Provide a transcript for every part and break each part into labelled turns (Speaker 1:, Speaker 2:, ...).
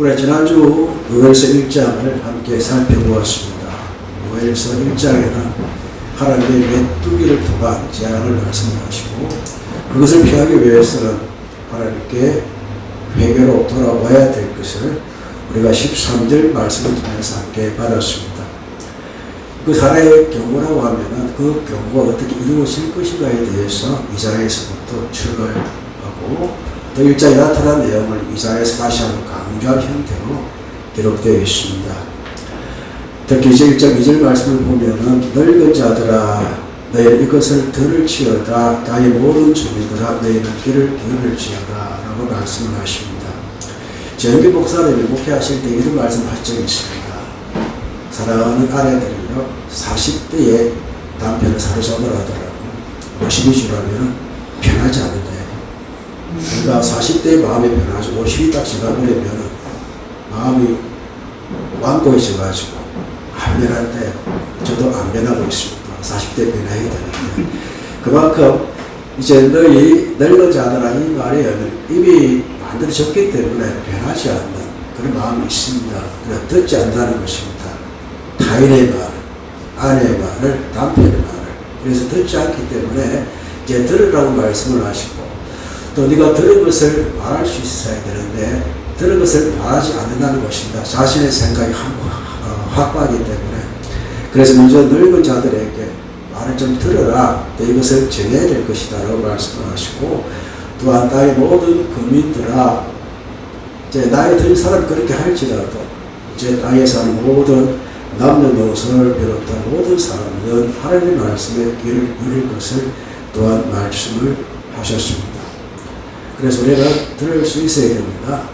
Speaker 1: 우리 지난주 요엘서 1장을 함께 살펴보았습니다. 요엘서 1장에는 하나님의 메뚜기를 통한 재앙을 말씀하시고 그것을 피하기 위해서는 하나님께 회개로 돌아와야 될 것을 우리가 13절 말씀을 통해서 함께 받았습니다. 그 사례의 경고라고 하면은 그 경고가 어떻게 이루어질 것인가에 대해서 이 장에서부터 출발하고 또 일장에 나타난 내용을 이장에서 다시 한번 강조한 형태로 기록되어 있습니다. 특히 이제 1장 2절 말씀을 보면은 늙은 자들아 너희 이것을 들을 지어다 나의 모든 주민들아 너희는 귀를 기울일지어다 라고 말씀을 하십니다. 정기 목사님이 목회하실 때 이런 말씀하신 적이 있습니다. 사랑하는 아내들이요 40대에 남편을 사로잡으라 하더라고 무심히 주라면 편하지 않은데 그러니까 40대의 마음이 변하죠 50이 딱 지나버리면 마음이 완고해져가지고 안 변한데 저도 안 변하고 있습니다. 40대 변해야 되는데. 그만큼 이제 너희 늙은 자들아 이 말이 이미 만들어졌기 때문에 변하지 않는 그런 마음이 있습니다. 그래서 듣지 않는다는 것입니다. 타인의 말, 아내의 말을, 남편의 말을. 그래서 듣지 않기 때문에 이제 들으라고 말씀을 하시고 또 네가 들은 것을 말할 수 있어야 되는데 들은 것을 말하지 않는다는 것입니다. 자신의 생각이 확- 어, 확고하기 때문에 그래서 먼저 늙은 자들에게 말을 좀 들어라. 또 이것을 정해야 될 것이다. 라고 말씀을 하시고 또한 나의 모든 국민들아 이제 나이 든 사람 그렇게 할지라도 이제 땅에 사는 모든 남녀노소를 비롯한 모든 사람들은 하나님의 말씀에 귀를 기울일 것을 또한 말씀을 하셨습니다. 그래서 우리가 들을 수 있어야 됩니다.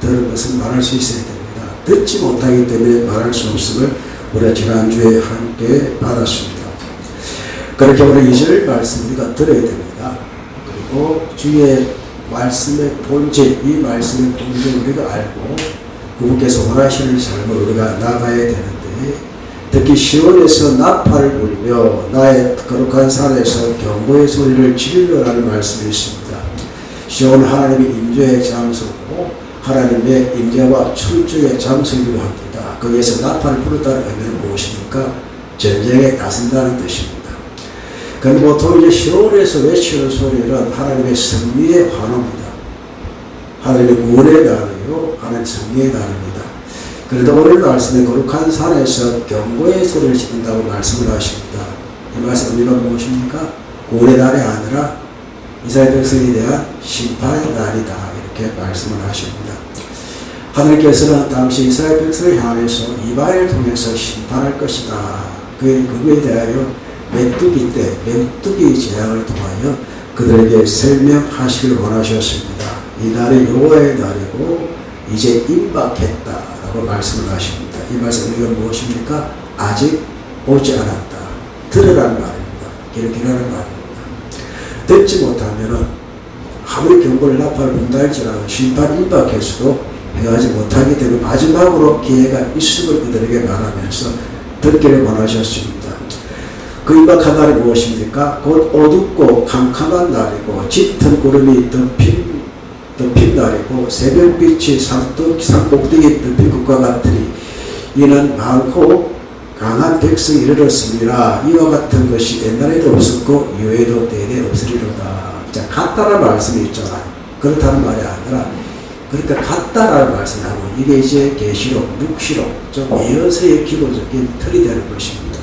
Speaker 1: 들은 것은 말할 수 있어야 됩니다. 듣지 못하기 때문에 말할 수 없음을 우리가 지난주에 함께 받았습니다. 그렇게 우리 2절 말씀 우리가 들어야 됩니다. 그리고 주의 말씀의 본질, 이 말씀의 본질 우리가 알고 그분께서 원하시는 삶을 우리가 나가야 되는데 특히 시온에서 나팔을 불며 나의 거룩한 산에서 경고의 소리를 지르라는 말씀이 있습니다. 시온 하나님의 임재의 장소고 하나님의 임재와 출중의 장소이기도 합니다. 거기에서 나팔을 부르다는 의미는 무엇입니까? 전쟁에 나선다는 뜻입니다. 그럼 보통 이제 시온에서 외치는 소리는 하나님의 승리의 환호입니다. 하나님의 구원의 단어요, 하나님의 승리의 단어입니다. 그런데 오늘 말씀에 거룩한 산에서 경고의 소리를 지른다고 말씀을 하십니다. 이 말씀 의미가 무엇입니까? 구원의 날이 아니라 이스라엘 백성에 대한 심판의 날이다. 이렇게 말씀을 하십니다. 하나님께서는 당시 이스라엘 백성을 향해서 이방인을 통해서 심판할 것이다. 그, 그거에 대하여 메뚜기 때, 메뚜기 재앙을 통하여 그들에게 설명하시길 원하셨습니다. 이 날이 여호와의 날이고 이제 임박했다라고 말씀을 하십니다. 이 말씀 이건 무엇입니까? 아직 오지 않았다. 들으라는 말입니다. 기르기라는 말입니다. 듣지 못하면은 아무리 경고를 나팔을 분다 할지라도 심판 임박했어도 해하지 못하기 때문에 마지막으로 기회가 있음을 그들에게 말하면서 듣기를 원하셨습니다. 그 임박한 날이 무엇입니까? 곧 어둡고 캄캄한 날이고 짙은 구름이 덮인, 덮인 날이고 새벽빛이 산독, 산꼭대기에 덮인 것과 같으니 이는 많고 강한 백성이 이르렀습니다. 이와 같은 것이 옛날에도 없었고 이후에도 대대 없으리로다. 자, 같다라는 말씀이 있잖아요. 그렇다는 말이 아니라 그러니까 같다라는 말씀을 하고 이게 이제 계시록, 묵시록, 좀 예언서의 기본적인 틀이 되는 것입니다.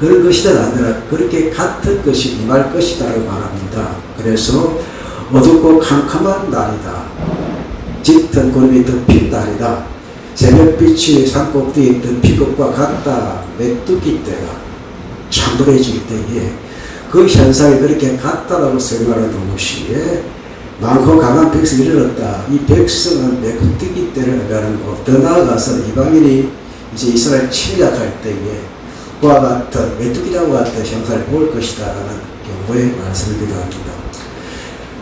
Speaker 1: 그런 것이 아니라 그렇게 같은 것이 임할 것이다라고 말합니다. 그래서 어둡고 캄캄한 날이다. 짙은 구름이 덮인 날이다. 새벽빛이 산꼭대기에 덮인 것과 같다. 메뚜기 때가 창돌해질 때에 그 현상이 그렇게 같다라고 설명하는 동시에 많고 강한 백성이 일어났다. 이 백성은 메뚜기 때를 의미하는 거. 더 나아가서 이방인이 이제 이스라엘 침략할 때에 그와 같은 메뚜기라고 같은 형상을 볼 것이다 라는 경고의 말씀을 기도합니다.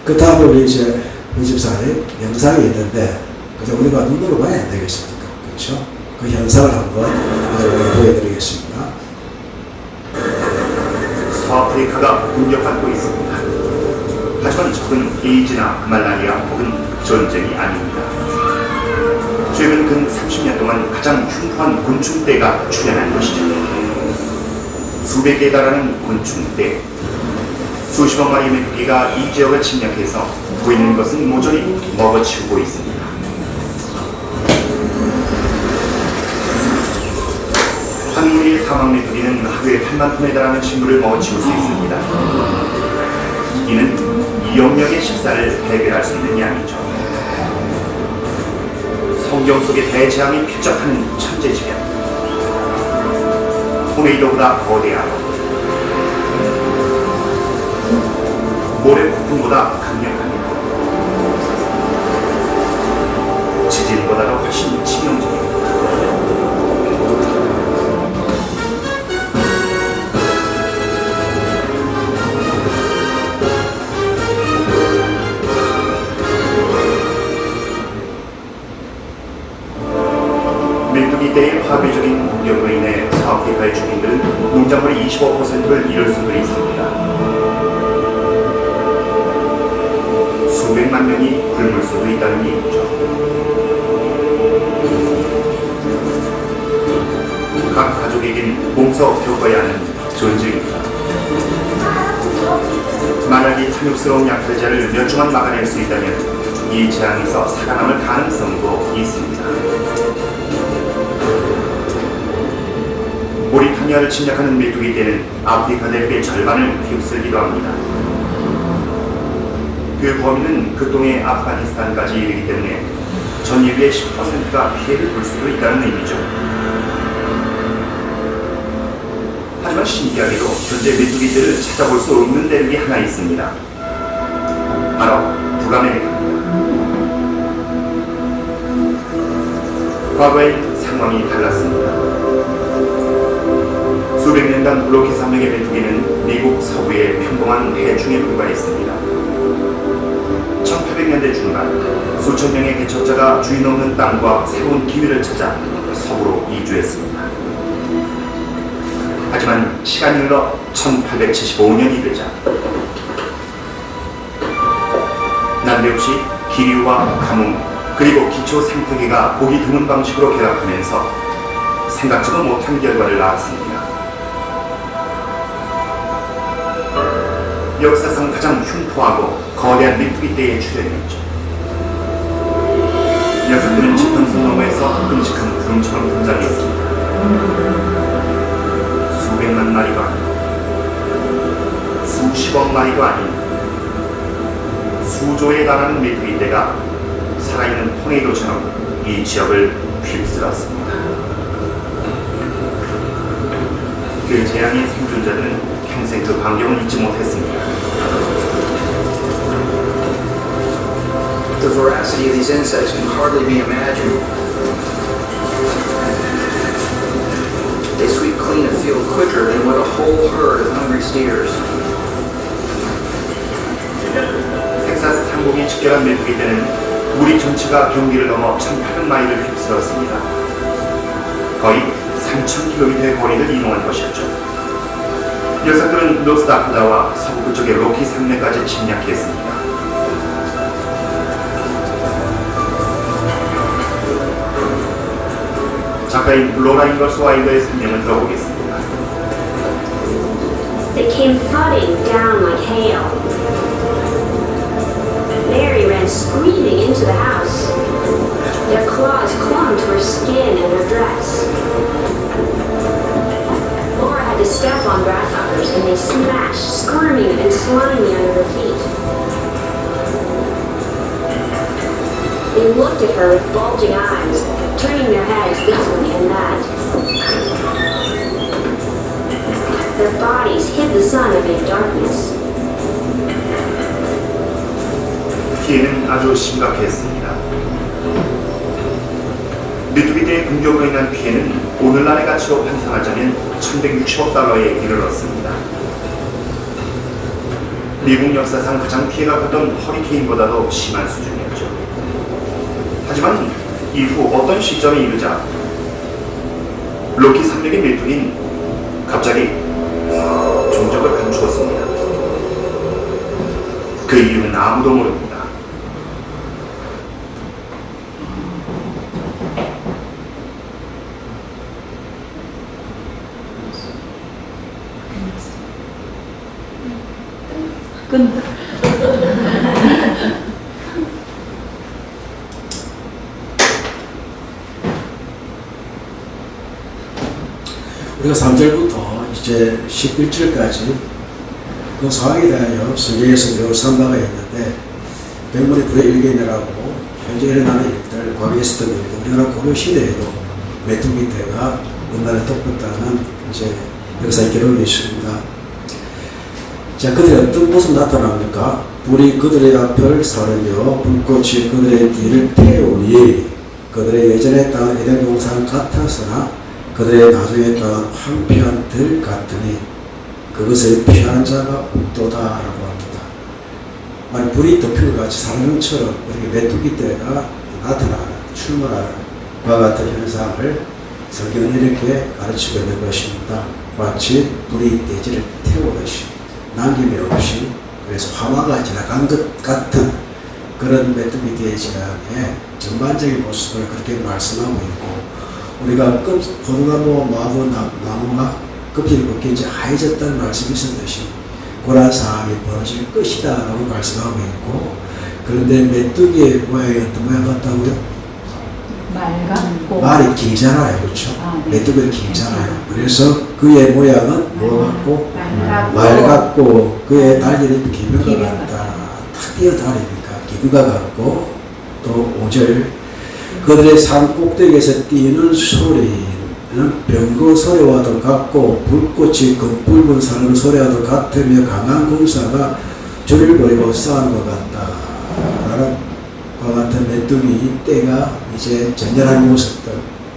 Speaker 1: 그 우리 이제 연집사의 영상이 있는데 그저 우리가 눈으로 봐야 안 되겠습니까? 그렇죠? 그 현상을 한번 여러분께 보여드리겠습니다.
Speaker 2: 서아프리카가 공격받고 있습니다. 하지만 적은 에이즈나 말라리아 혹은 전쟁이 아닙니다. 최근 근 30년 동안 가장 흉포한 곤충떼가 출현한 것이죠. 수백 개에 달하는 곤충떼, 수십억 마리의 메뚜기가 이 지역을 침략해서 보이는 것은 모조리 먹어치우고 있습니다. 한 무리의 사막 메뚜기는 하루에 8만 톤에 달하는 식물을 먹어치울 수 있습니다. 이는 2억 명의 식사를 해결할 수 있는 양이죠. 성경 속의 대재앙이 필적하는 천재지변. 토네이도보다 거대하고 모래 폭풍보다 강력합니다. 지진보다도 훨씬 파괴적인 공격으로 인해 서아프리카의 주민들은 농작물의 25%를 잃을 수도 있습니다. 수백만 명이 굶을 수도 있다는 얘기죠. 각 가족에겐 몸소 겪어야 하는 존재입니다. 만약 이 탐욕스러운 약탈자를 몇 주만 막아낼 수 있다면 이 재앙에서 살아남을 가능성도 있습니다. 모리타니아를 침략하는 메뚜기 떼는 아프리카 대륙의 절반을 휩쓸기도 합니다. 그 범위는 그 동의 아프가니스탄까지 이르기 때문에 전 인류의 10%가 피해를 볼 수도 있다는 의미죠. 하지만 신기하게도 현재 메뚜기들을 찾아볼 수 없는 대륙이 하나 있습니다. 바로 북아메리카입니다. 과거엔 상황이 달랐습니다. 수백 년간 로키 산맥의 메뚜기는 미국 서부의 평범한 해충에 불과했습니다. 1800년대 중반 수천 명의 개척자가 주인 없는 땅과 새로운 기회를 찾아 서부로 이주했습니다. 하지만 시간이 흘러 1875년이 되자 난데없이 기류와 가뭄 그리고 기초 생태계가 보기 드문 방식으로 결합하면서 생각지도 못한 결과를 낳았습니다. 역사상 가장 흉포하고 거대한 메뚜기 떼의 출현이었죠. 녀석들은 지평선 너머에서 끔찍한 구름처럼 등장했습니다. 수백만 마리가 아니고 수십억 마리가 아닌 수조에 달하는 메뚜기 떼가 살아있는 토네이도처럼 이 지역을 휩쓸었습니다. 그 재앙의 생존자들 그 광경을 잊지 못했습니다.
Speaker 3: The veracity of these insects can hardly be imagined. They sweep clean a field quicker than would a whole herd of hungry steers.
Speaker 2: 텍사스 상공이 집결한 메뚜기 때는 우리 전체가 경기를 넘어 1,800마일을 휩쓸었습니다. 거의 3,000km의 거리를 이동한 것이었죠. 녀석들은 노스다코다와 서부 쪽의 로키 산맥까지 침략했습니다. 작가인 로라 잉걸스 와일더의 설명을 들어보겠습니다.
Speaker 4: They came flooding down like hail. Mary ran screaming into the house. Their claws clung to her skin looked at her with bulging eyes, turning their heads this way and that. Their bodies hid the sun amid darkness.
Speaker 2: 피해는 아주 심각했습니다. 메뚜기떼의 공격으로 인한 피해는 오늘날의 가치로 환산하자면 1160억 달러에 이르렀습니다. 미국 역사상 가장 피해가 컸던 허리케인보다도 심한 수준이었죠. 하지만 이후 어떤 시점에 이르자 로키 300의 밀둥인 갑자기 종적을 감추었습니다. 그 이유는 아무도 모릅니다. 끝.
Speaker 5: 끈.
Speaker 1: 우리가 3절부터 이제 11절까지 그 상황에 대하여 성경에서 배울 삼바가 있는데 백문의 불의 일견이라고 현재 일어나는 일들, 과거에 있었던 일들, 우리나라 고려 시대에도 메뚜기 때가 우리나라를 덮었다는 이제 역사의 기록이 있습니다. 자, 그들이 어떤 모습 나타납니까? 불이 그들의 앞을 사르며 불꽃이 그들의 뒤를 태우니 그들의 예전에 땅은 에덴 동산 같았으나 그들의 나중에 땅은 황폐한 들 같으니 그것을 피하는 자가 없도다라고 합니다. 만약 불이 덮인 것 같이 사람처럼 이렇게 메뚜기 때가 나타나는 출몰하는 과 같은 현상을 성경은 이렇게 가르치고 있는 것입니다. 마치 불이 대지를 태우듯이 남김이 없이 그래서 화마가 지나간 것 같은 그런 메뚜기 대지의 전반적인 모습을 그렇게 말씀하고 있고 우리가 껍, 포도나무, 마구 나무가 껍질을 벗기지 하얘졌다는 말씀이 있었듯이 고란 상황이 벌어질 것이다 라고 말씀하고 있고 그런데 메뚜기의 모양이 어떤 모양 같다고요?
Speaker 5: 맑고.
Speaker 1: 말이 길잖아요 그렇죠?
Speaker 5: 아, 네.
Speaker 1: 메뚜기는 길잖아요 그래서 그의 모양은 뭐 같고 같고 그의 달리는 기묘가
Speaker 5: 기묘가
Speaker 1: 같다. 탁 뛰어다니니까 기구가 같고 또 5절 그들의 산 꼭대기에서 뛰는 소리는 병거 소리와도 같고 불꽃이 검붉은 산을 소리와도 같으며 강한 군사가 줄을 버리고 싸운 것 같다. 라는 과 같은 메뚜기 때가 이제 전전한 모습들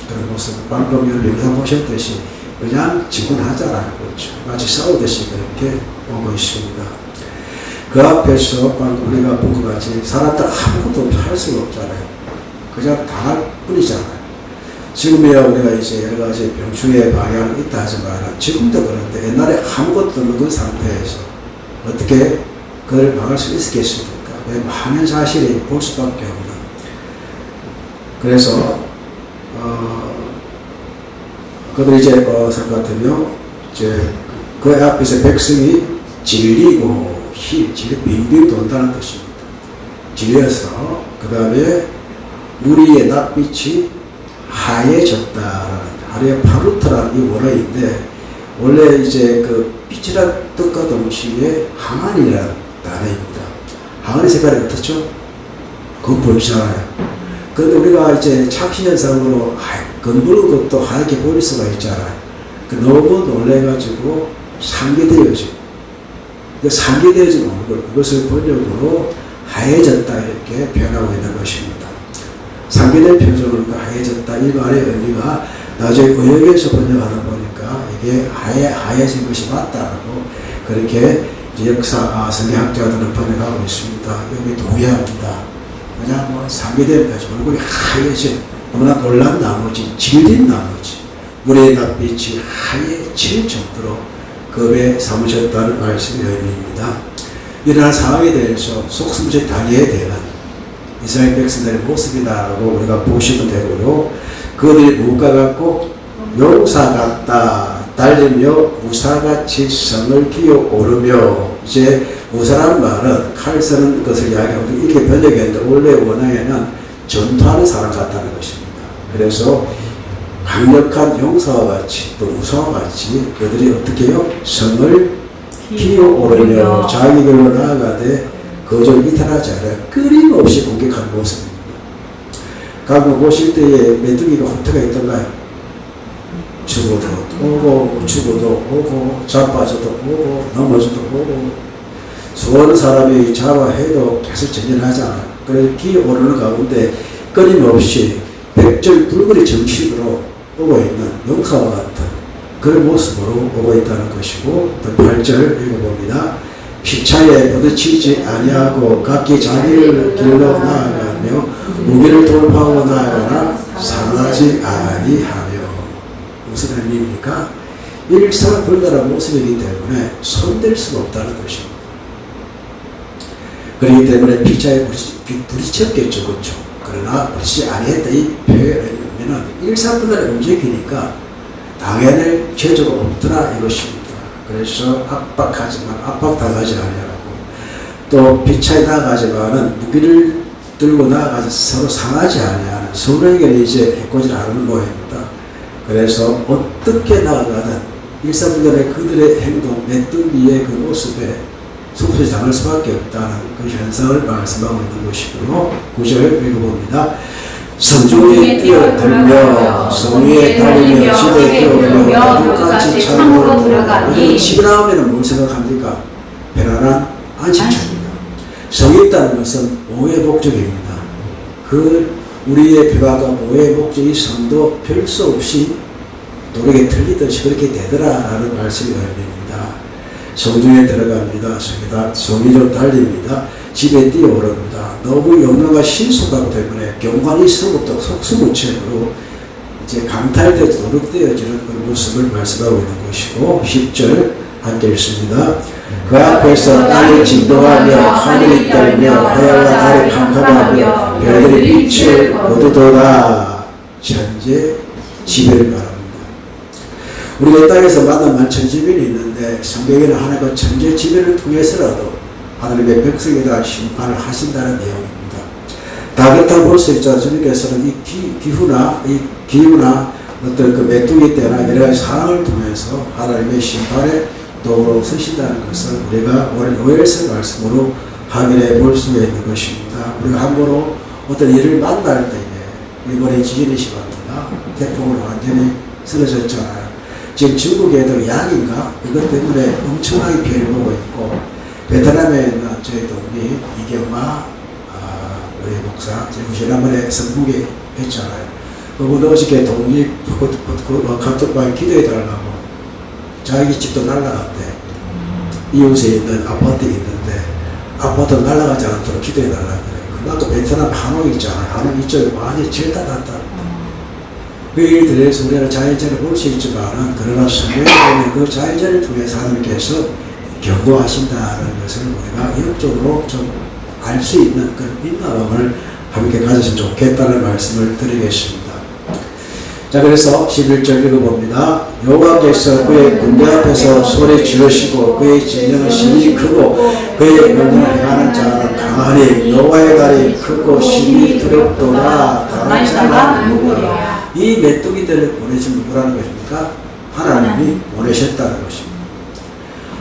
Speaker 1: 그런 모습 방금 영상 보셨듯이 그냥 지분하잖아요. 그렇죠. 마치 싸우듯이 그렇게 오고 있습니다. 그 앞에서 방금 우리가 본것 같이 사람들 아무것도 할 수가 없잖아요. 그냥 당할 뿐이잖아요. 지금이야 우리가 이제 여러 가지 병충해 방향이 있다 하지만 지금도 그런데 옛날에 아무것도 그 상태에서 어떻게 그걸 막을 수 있겠습니까? 왜 많은 사실이 볼 수밖에 없는. 그래서 어, 그들 이제 어, 성 같으며 이제 그 앞에서 백성이 질리고 힘, 질리 빙빙 돈다는 뜻입니다. 질려서 그 다음에 무리의 낯빛이 하얘졌다. 하루에 파루트라는 이 원어인데 원래 이제 그 빛이란 뜻과 동시에 항안이라는 단어입니다. 항안의 색깔이 어떻죠? 그거 보이잖아요. 근데 우리가 이제 착시현상으로 건물은 것도 하얗게 보일 수가 있잖아요. 그 너무 놀래가지고 상기되어지고 그 상기되어진 얼굴 그것을 번역으로 하얘졌다 이렇게 표현하고 있는 것입니다. 상기된 표정으로 그 하얘졌다 이 말의 의미가 나중에 의역에서 번역하다 보니까 이게 하얘, 하얘진 것이 맞다라고 그렇게 역사 아, 성경학자들은 번역하고 있습니다. 여기 동의합니다. 그냥 뭐 상기된 표정 얼굴이 하얘진 너무나 놀란 나머지 질린 나머지 물의 낯빛이 하얘질 정도로 겁에 사무셨다는 말씀의 의미입니다. 이러한 상황에 대해서 속숨제 당해야 되는 이스라엘 백성들의 모습이다라고 우리가 보시면 되고요. 그들이 무가 같고 용사 같다. 달리며 무사같이 성을 기어 오르며 이제 무사란 말은 칼 쓰는 것을 이야기하고 이렇게 번역했는데 원래 원어에는 전투하는 사람 같다는 것입니다. 그래서 강력한 용사와 같이 또 무사와 같이 그들이 어떻게 해요? 성을 기어 오르며 자기 길로 나아가되 거절 이탈하지 않아 끊임없이 공격하는 모습입니다. 가끔 보실 때에 메뚜기가 호텔가 있던가요? 죽어도 오고 죽어도 오고 자빠져도 오고 넘어져도 오고 수많은 사람이 자화해도 계속 전진하잖아요. 그래서 기어오르는 가운데 끊임없이 백절 불거리 정식으로 오고 있는 용사와 같은 그런 모습으로 오고 있다는 것이고 또 8절 읽어봅니다. 피차에 부딪히지 아니하고 각기 자기를 길로 나아가며 무기를 돌파하고 나아가나 상하지 아니하며 무슨 의미입니까? 일사불란한 모습이기 때문에 손댈 수가 없다는 것입니다. 그렇기 때문에 피차에 부딪- 부딪혔겠죠, 그렇죠? 그러나 부딪히지 아니했다 이 표현의 의미는 일사불란의 움직이니까 당연히 죄조가 없더라 이것입니다. 그래서 압박하지만 압박 당하지 아니하고 또 피차에 나아가지만은 무기를 들고 나아가서 서로 상하지 아니하는 서로에게 이제 해코지하는 모양입니다. 그래서 어떻게 나아가든 일사분란의 그들의 행동, 메뚜기의 그 모습에 속수에 당할 수밖에 없다는 그 현상을 말씀하고 있는 것이고요. 구절 읽어봅니다. 성중에 뛰어들며 성위에 달리며 집에 뛰어들며 눈까지 창으로 들어가니 집에 나오면 뭘 생각합니까? 편안한 안식처입니다. 성이 있다는 것은 모의 목적입니다. 그 우리의 비화가 모의 목적이 성도 별수 없이 노력에 틀리듯이 그렇게 되더라라는 말씀이 의미입니다. 성중에 들어갑니다. 성이 다. 성의로 달립니다. 집에 뛰어오릅니다. 너무 영어가 신속하기 때문에 경관이 서부터 속수무책으로 이제 강탈되어 노력되어지는 그런 모습을 말씀하고 있는 것이고 10절 함께 읽습니다. 그 앞에서 땅이 진동하며 하늘이 떨며 해와 달이 캄캄하며 별들이 빛을 거두도다 천재 지배를 말합니다. 우리가 이 땅에서 만난 천지변이 있는데 성경에는 하나님 그 천재 지배를 통해서라도 하나님의 백성에다 심판을 하신다는 내용입니다. 다 그렇다고 볼수 있죠. 주님께서는 이 기, 기후나 이 기후나 어떤 그 메뚜기 때나 여러 가지 상황을 통해서 하나님의 심판에 도로 서신다는 것을 우리가 오늘 요엘서 말씀으로 확인해 볼 수가 있는 것입니다. 우리가 함부로 어떤 일을 만날 때에 이번에 지진이 심합니다. 태풍으로 완전히 쓰러졌잖아요. 지금 중국에도 약인가 이것 때문에 엄청나게 피해를 보고 있고 베트남에 있는 저희 동기 이경마 아, 우리 목사 저희 지난번에 성북에 했잖아요. 그분 어저께 동기 그, 카톡방에 기도해 달라고 자기 집도 날라갔대. 이웃에 있는 아파트에 있는데 아파트 날라가지 않도록 기도해 달라 그래. 그만큼 베트남 하노이 있잖아요. 하노이 이쪽에 완전히 질타났다. 그 일들에서 우리가 자연재를 볼 수 있지만 그러나 성경에 보면 그 자연재를 통해서 하나님께서 경고하신다는 것을 우리가 영적으로 좀 알 수 있는 그런 민감함을 함께 가졌으면 좋겠다는 말씀을 드리겠습니다. 자 그래서 11절 읽어봅니다. 여호와께서 그의 군대 앞에서 소리 지르시고 그의 진영은 심히 크고 그의 명령을 행하는 자는 강하니 여호와의 날이 크고 심히 두렵도다 다른 자가 누구랴 이 메뚜기들을 보내신 누구라는 것입니까? 하나님이 보내셨다는 것입니다.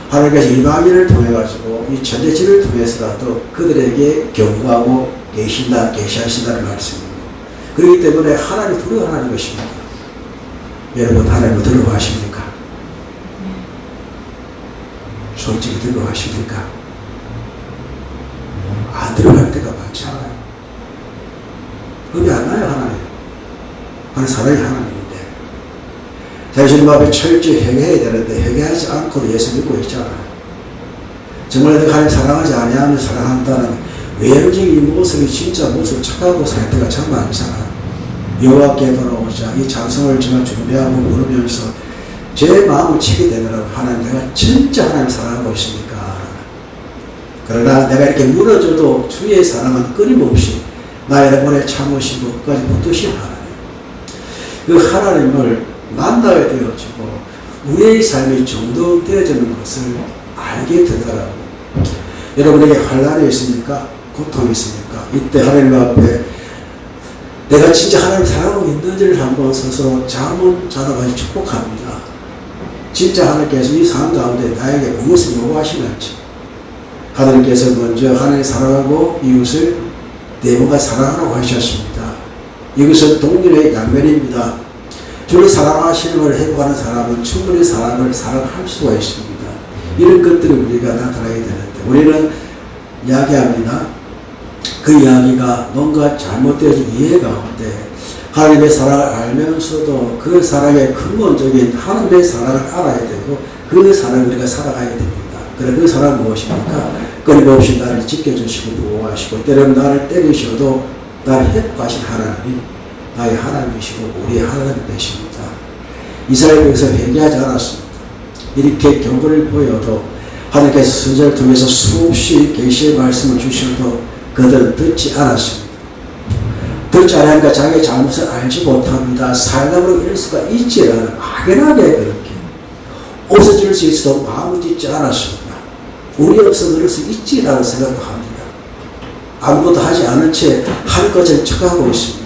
Speaker 1: 하나님께서 이방인을 통해 가지고 이 천재지를 통해서라도 그들에게 경고하고 계신다 계시하신다는 말씀입니다. 그렇기 때문에 하나님 두려워하는 것입니다. 여러분 하나님을 두려워하십니까? 솔직히 두려워하십니까? 안 들어갈 때가 많지 않아요. 겁이 안 나요 하나님. 하나님 사랑이 하나님 자신 앞에 철저히 행해야 되는데 행하지 않고 예수 믿고 있잖아요. 정말 내가 하나님 사랑하지 아니하면 사랑한다는 외형적인 모습이 진짜 모습 착하고 살 때가 참 많잖아요. 여호와께 돌아오자 이 찬송을 제가 준비하고 부르면서 제 마음을 치게 되더라고요. 하나님 내가 진짜 하나님 사랑하고 있습니까? 그러나 내가 이렇게 무너져도 주의 사랑은 끊임없이 나의 영혼에 참으시고 끝까지 붙드신 하나님. 그 하나님을 만나게 되어지고 우리의 삶이 정돈되어지는 것을 알게 되더라고요. 여러분에게 환란이 있습니까? 고통이 있습니까? 이때 하나님 앞에 내가 진짜 하나님 사랑하고 있는지를 한번 스스로 잠은 자다가 축복합니다. 진짜 하나님께서 이 삶 가운데 나에게 무엇을 요구하시는지 하나님께서 먼저 하나님 사랑하고 이웃을 내모가 사랑하라고 하셨습니다. 이것은 동일의 양면입니다. 주를 사랑하시는 걸 회복하는 사람은 충분히 사랑을 사랑할 수가 있습니다. 이런 것들이 우리가 나타나게 되는데 우리는 이야기합니다. 그 이야기가 뭔가 잘못되어진 이해 가운데 하나님의 사랑을 알면서도 그 사랑의 근본적인 하나님의 사랑을 알아야 되고 그 사랑을 우리가 살아가야 됩니다. 그래 그 사랑은 무엇입니까? 끊임없이 나를 지켜주시고 보호하시고 때로는 나를 때리셔도 나를 회복하신 하나님이 나의 하나님이시고 우리의 하나님 되십니다. 이스라엘 백성 회개하지 않았습니다. 이렇게 경고를 보여도 하나님께서 선자를 통해서 수없이 계시의 말씀을 주셔도 그들은 듣지 않았습니다. 듣지 않으니까 자기의 잘못을 알지 못합니다. 살다보로 이럴 수가 있지 않아 막연하게 그렇게 없어질 수 있어도 마음을 짓지 않았습니다. 운이 없어 그럴 수 있지라는 생각도 합니다. 아무것도 하지 않은 채할 것을 척하고 있습니다.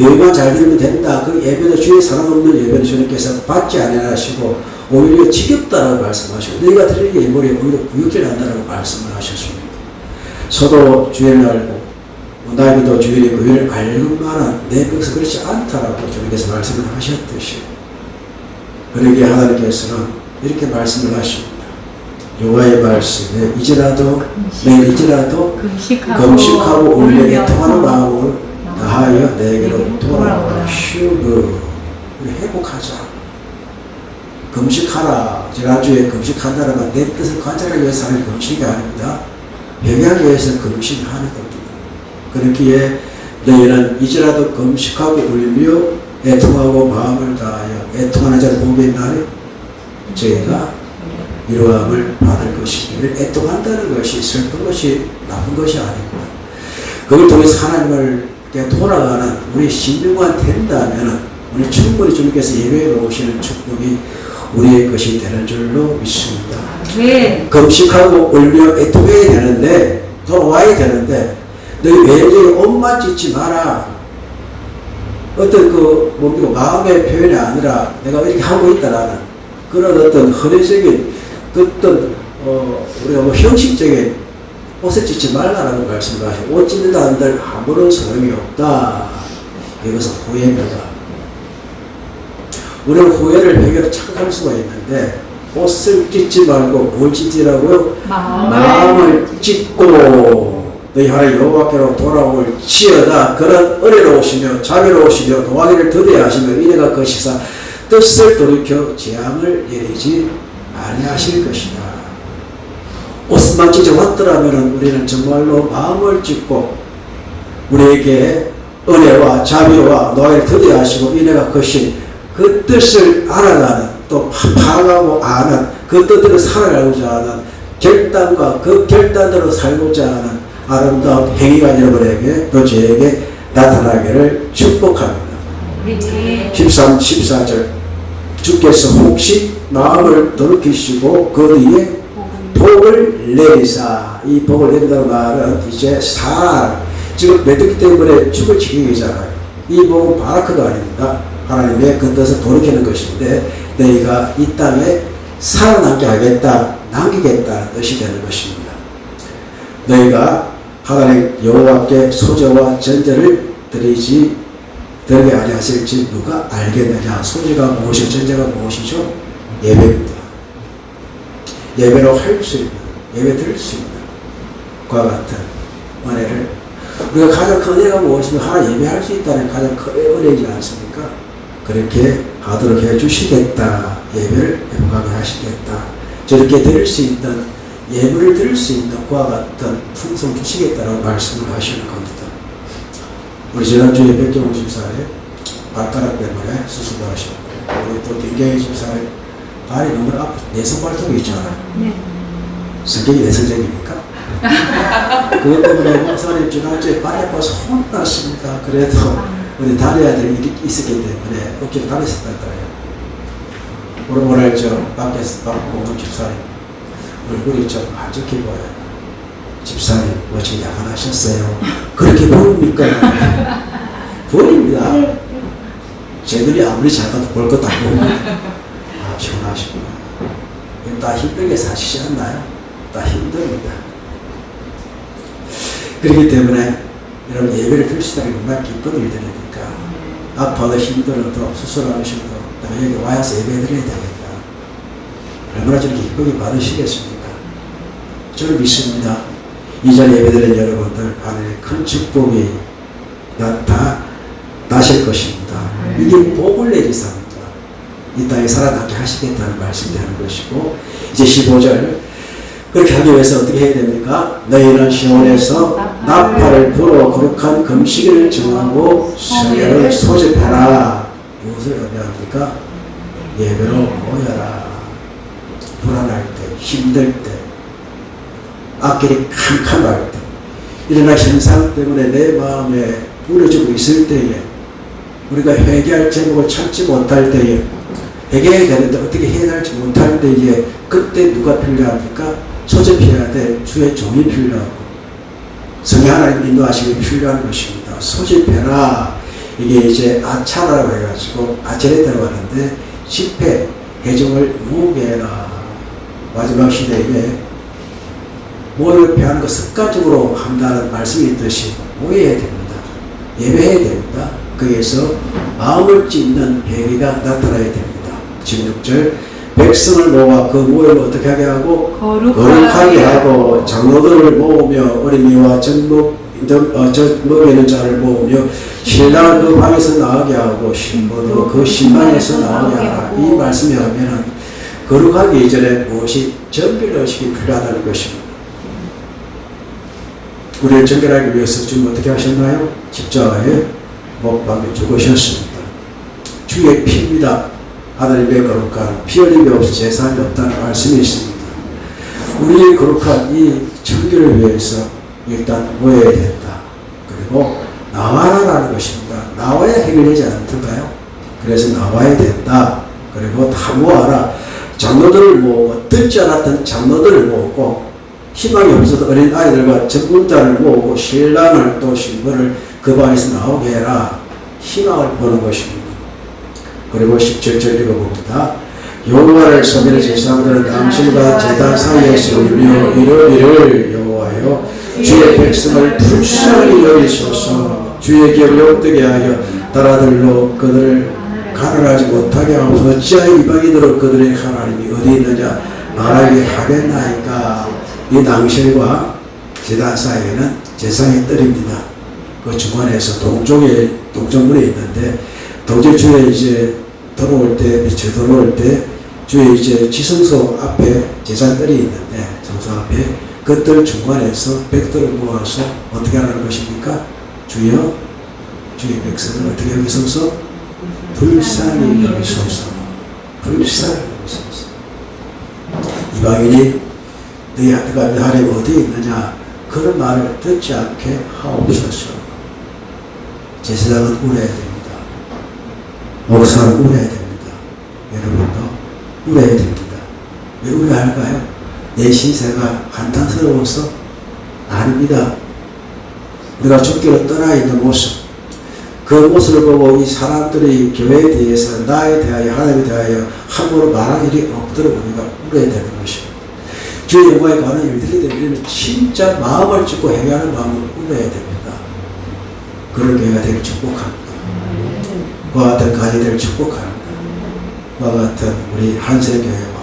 Speaker 1: 여기만 잘 들으면 된다. 그 예배도 주의 사랑 없는 예배는 주님께서 받지 아니하시고 오히려 지겹다라고 말씀하시고 너희가 들을 예물이 오히려 구역질 난다라고 말씀을 하셨습니다. 저도 주의를 알고 나에게도 주일의 그일을 알고만한 내 백성 그렇지 않다라고 주님께서 말씀을 하셨듯이 그러기에 하나님께서는 이렇게 말씀을 하십니다. 여호와의 말씀에 이제라도 내일 이제라도
Speaker 5: 금식하고,
Speaker 1: 울며 애통하는 마음을 다하여 내게로 돌아오라. 휴그 우리 회복하자. 금식하라. 지난주에 금식한다는 건내 뜻을 관찰하기 위해서 하는 금식이 아닙니다. 회개하기 위해서 금식하는 겁니다. 그렇기에 너희는 이제라도 금식하고 울며 애통하고 마음을 다하여 애통하는 자를 보게 날에 저희가 위로함을 받을 것이기를 애통한다는 것이 슬픈 것이 나쁜 것이 아닙니다. 그걸 통해서 하나님을께 돌아가는 우리 신중만 된다면 우리 충분히 주님께서 예배에 놓으시는 축복이 우리의 것이 되는 줄로 믿습니다.
Speaker 5: 네.
Speaker 1: 금식하고 울며 애통해야 되는데 돌아와야 되는데 너희 외적인 옷만 짓지 마라. 어떤 그 뭡니까 마음의 표현이 아니라 내가 이렇게 하고 있다라는 그런 어떤 허례적인 그 어떤 어 우리가 뭐 형식적인 옷을 짓지 말라라고 말씀을 하시고 옷 짓는다 한들 아무런 소용이 없다. 이것은 후회입니다. 우리는 후회를 해결 착각할 수가 있는데 옷을 찢지 말고 뭘 찢으라고요?
Speaker 5: 마음을,
Speaker 1: 마음을 찢고 너희 하나님 여호와께로 돌아올 지어다 그런 은혜로우시며 자비로우시며 노하기를 더디게 하시며 이래가 것이사 뜻을 돌이켜 재앙을 내리지 아니하실 것이다. 옷만 찢어 왔더라면 우리는 정말로 마음을 찢고 우리에게 은혜와 자비와 노하기를 더디게 하시고 이래가 것이 그 뜻을 알아가는 또 파- 파악하고 아는 그 뜻대로 살아가고자 하는 결단과 그 결단대로 살고자 하는 아름다운 행위가 여러분에게 또 저에게 나타나기를 축복합니다.
Speaker 5: 네.
Speaker 1: 13, 14절 주께서 혹시 마음을 돌이키시고 그 뒤에 복을 내리사. 이 복을 내린다는 말은 이제 살 지금 메뚜기 때문에 죽을 지경이잖아요. 이 복은 바라크가 아닙니다. 하나님의 그 뜻을 돌이키는 것인데 너희가 이 땅에 살아남게 하겠다 남기겠다는 뜻이 되는 것입니다. 너희가 하나님 여호와께 소제와 전제를 드리지 드리게 아니하실지 누가 알겠느냐? 소제가 무엇이 전제가 무엇이죠? 예배입니다 예배로 할 수 있는, 예배 드릴 수 있는 그와 같은 은혜를 우리가 가장 큰 은혜가 무엇이면 하나 예배할 수 있다는 가장 큰 은혜이지 않습니까? 그렇게 하도록 해 주시겠다. 예배를 회복하게 하시겠다. 저렇게 드릴 수 있는 예배를 드릴 수 있는 그와 같은 풍성 주시겠다라고 말씀을 하시는 겁니다. 우리 지난주에 백경호 집사의 발가락 때문에 수술도 하셨고 우리 또 김경희 집사의 발이 너무 아프 내성 발톱이 있잖아요.
Speaker 5: 네.
Speaker 1: 성격이 내성적입니까? 그것 때문에 목사님 지난주에 발이 아파서 혼났습니다. 그래도 우리 다리 아들이 일이 있었기 때문에 어깨를 다녔었다더라고요. 오늘 오늘 저 밖에서 받고 온 집사님 얼굴이 좀 안 좋게 보여요. 집사님 어제 야간하셨어요. 그렇게 보입니까? 보입니다. 쟤들이 아무리 작아도 볼 것도 안아피 이거 다 힘들게 사시지 않나요? 다 힘듭니다. 그렇기 때문에 여러분 예배를 게 얼마나 기쁜 일들입니까? 아파도 힘들어도 수술하셔도 여기 와서 예배 드려야 되겠다. 얼마나 저렇게 기쁘게 받으시겠습니까? 저를 믿습니다. 이 자리에 예배드린 여러분들 안에 큰 축복이 나타 나실 것입니다. 이게 복을 내리사입니다. 이 땅에 살아남게 하시겠다는 말씀이 되는 것이고 이제 15절 그렇게 하기 위해서 어떻게 해야 됩니까? 너희는 시온에서 나팔을 불어 거룩한 금식일을 정하고 성회를 소집하라. 무엇을 의미합니까? 예배로 모여라. 불안할 때, 힘들 때, 앞길이 캄캄할 때, 일어나 현상 때문에 내 마음에 무너지고 있을 때에 우리가 회개할 제목을 찾지 못할 때에 회개해야 되는데 어떻게 해야 할지 못할 때에 그때 누가 필요합니까? 소집해야 될 주의 종이 필요하고 성령 하나님 인도하시기 필요한 것입니다. 소집해라. 이게 이제 아차라고 해가지고 아체에 들어가는데 집회 모으게 해라. 마지막 시대에 모욕해 하는 것 습관적으로 한다는 말씀이 있듯이 모여야 됩니다. 예배해야 됩니다. 거기에서 마음을 찢는 회개가 나타나야 됩니다. 16절 백성을 모아 그 모임을 어떻게 하게 하고 거룩하게 하고 장로들을 모으며 어린이와 젖먹 어, 젖먹이는 자를 모으며 신랑을 그 방에서 나오게 하고 신부도 그 신방에서 나오게 하라 이 말씀에 하면은 거룩하기 이전에 무엇이 정결의식이 필요하다는 것입니다. 우리를 정결하기 위해서 지금 어떻게 하셨나요? 십자가에 못 박혀 죽으셨습니다. 주의 피입니다. 하나님의 거룩한 피 흘림이 없이 재산이 없다는 말씀이 있습니다. 우리의 거룩한 이 정결을 위해서 일단 모여야 된다. 그리고 나와라라는 것입니다. 나와야 해결되지 않던가요? 그래서 나와야 된다. 그리고 다 모아라. 장로들을 모으고 듣지 않았던 장로들을 모으고 희망이 없어도 어린 아이들과 전문자를 모으고 신랑을 또 신부를 그 방에서 나오게 해라. 희망을 보는 것입니다. 그리고 17절 읽어봅니다. 여호와를 섬기는 제사장들은 당신과 제단 사이에서 울며 이르기를 여호와여 주의 백성을 불쌍히 여기소서 주의 기업을 욕되게 하여 따라들로 그들을 가난하지 못하게 하옵소서 어찌하여 이방인으로 그들의 하나님이 어디 있느냐 말하게 하겠나이까 이 낭실과 제단 사이에는 제상의 뜰입니다. 그 중간에서 동쪽에 동쪽문에 있는데 동쪽 주에 이제 들어올 때 빛에 들어올 때 주에 이제 지성소 앞에 제산들이 있는데 성소 앞에 그들 중간에서 백들을 모아서 어떻게 하라는 것입니까? 주여 주의 백성을 어떻게 여기소서? 불쌍히 여기소서. 불쌍히 여기소서. 이방인이 너희 아들과 너 하나님 어디에 있느냐? 그런 말을 듣지 않게 하옵소서. 제사장은 울어야 됩니다 목사는 울어야 됩니다 여러분도 울어야 됩니다 왜 울어야 할까요? 내 신세가 한탄스러워서 아닙니다 우리가 죽기로 떠나 있는 모습 그 모습을 보고 이 사람들이 교회에 대해서 나에 대하여 하나님에 대하여 함부로 말할 일이 없도록 우리가 울어야 되는 것입니다. 주의 영광에 가는 일들이 되면 진짜 마음을 찢고 행하는 마음을 울어야 됩니다. 그런 교회가 되길 축복합니다. 그와 같은 가지들을 축복합니다. 그와 같은 우리 한세교회와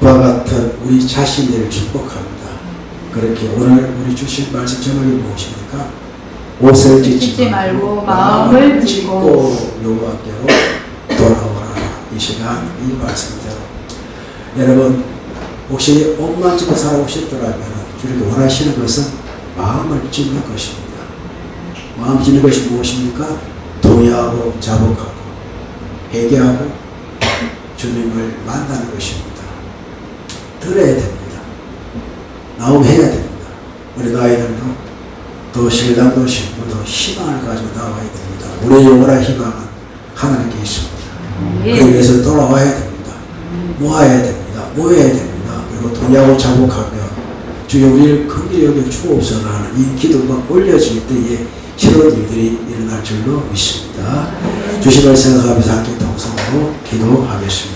Speaker 1: 그와 같은 우리 자신들을 축복합니다. 그렇게 오늘 우리 주신 말씀 제목이 무엇입니까? 옷을
Speaker 5: 찢지 말고 마음을 찢고
Speaker 1: 여호와께로 돌아오라 이 시간 이 말씀대로 여러분 혹시 옷만 찢고 살아오셨더라면 주님께 원하시는 것은 마음을 찢는 것입니다 마음 찢는 것이 무엇입니까? 동의하고 자복하고 회개하고 주님을 만나는 것입니다 들어야 됩니다 나오면 해야 됩니다 우리 나이들도 또 신랑도 신부도 희망을 가지고 나와야 됩니다. 우리의 영원한 희망은 하나님께 있습니다. 그 위해서 돌아와야 됩니다. 모아야 됩니다. 모여야 됩니다. 그리고 동의하고 자복하며 주여 우리를 크게 여겨 주옵소서 하는 이 기도가 올려질 때에 새로운 일들이 일어날 줄로 믿습니다. 주심을 생각하면서 함께 동성으로 기도하겠습니다.